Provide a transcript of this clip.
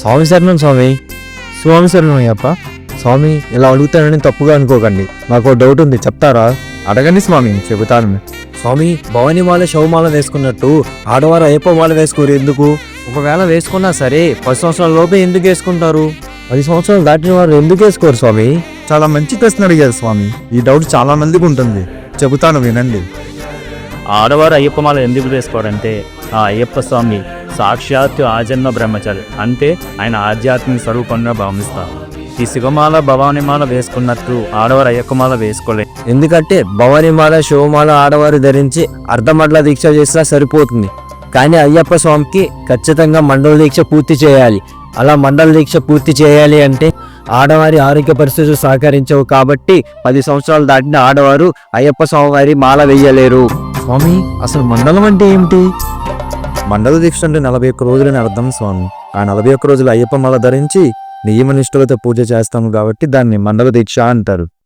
స్వామి శరణం స్వామి. స్వామి శరణం అయ్యప్ప. స్వామి ఇలా అడుగుతానని తప్పుగా అనుకోకండి. నాకు డౌట్ ఉంది. చెప్తారా? అడగండి స్వామి చెబుతాను. స్వామి భవానీ మాల శవమాల వేసుకున్నట్టు ఆడవారు అయ్యప్ప మాల వేసుకోరు ఎందుకు? ఒకవేళ వేసుకున్నా సరే పది సంవత్సరాల లోపే ఎందుకు వేసుకుంటారు? పది సంవత్సరాలు దాటిన వారు ఎందుకు వేసుకోరు స్వామి? చాలా మంచి ప్రశ్న అడిగారు స్వామి. ఈ డౌట్ చాలా మందికి ఉంటుంది. చెబుతాను వినండి. ఆడవారు అయ్యప్ప మాల ఎందుకు వేసుకోరంటే ఆ అయ్యప్ప స్వామి సాక్షాత్తు ఆజన్మ బ్రహ్మచారి. అంటే ఆయన ఆధ్యాత్మిక స్వరూపంగా భావిస్తారు. ఈ శివమాల భవానిమాల వేసుకున్నట్టు ఆడవారు అయ్యప్ప మాల వేసుకోలేదు ఎందుకంటే భవానీమాల శివమాల ఆడవారు ధరించి అర్ధమడ్ల దీక్ష చేసినా సరిపోతుంది. కానీ అయ్యప్ప స్వామికి ఖచ్చితంగా మండల దీక్ష పూర్తి చేయాలి. అలా మండల దీక్ష పూర్తి చేయాలి అంటే ఆడవారి ఆరోగ్య పరిస్థితులు సహకరించవు కాబట్టి పది సంవత్సరాలు దాటిన ఆడవారు అయ్యప్ప స్వామి వారి మాల వేయలేరు. స్వామి అసలు మండలం అంటే ఏమిటి? మండల దీక్ష అంటే నలభై ఒక్క రోజులని అర్థం స్వామి. ఆ నలభై ఒక్క రోజులు అయ్యప్ప మాల ధరించి నియమనిష్ఠులతో పూజ చేస్తాము కాబట్టి దాన్ని మండల దీక్ష అంటారు.